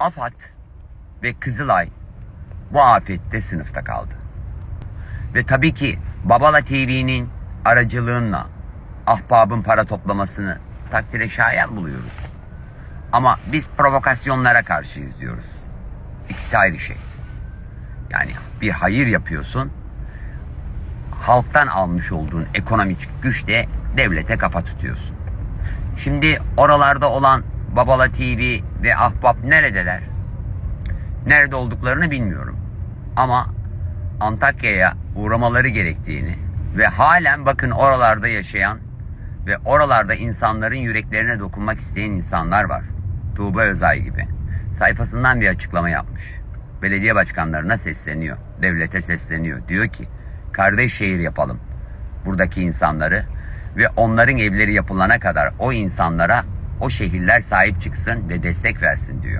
AFAD ve Kızılay bu afette sınıfta kaldı. Ve tabii ki Babala TV'nin aracılığıyla ahbabın para toplamasını takdire şayan buluyoruz. Ama biz provokasyonlara karşıyız diyoruz. İkisi ayrı şey. Yani bir hayır yapıyorsun. Halktan almış olduğun ekonomik güçle devlete kafa tutuyorsun. Şimdi oralarda olan Babala TV ve Ahbap neredeler? Nerede olduklarını bilmiyorum. Ama Antakya'ya uğramaları gerektiğini ve halen bakın oralarda yaşayan ve oralarda insanların yüreklerine dokunmak isteyen insanlar var. Tuğba Özay gibi. Sayfasından bir açıklama yapmış. Belediye başkanlarına sesleniyor. Devlete sesleniyor. Diyor ki kardeş şehir yapalım buradaki insanları ve onların evleri yapılana kadar o insanlara o şehirler sahip çıksın ve destek versin diyor.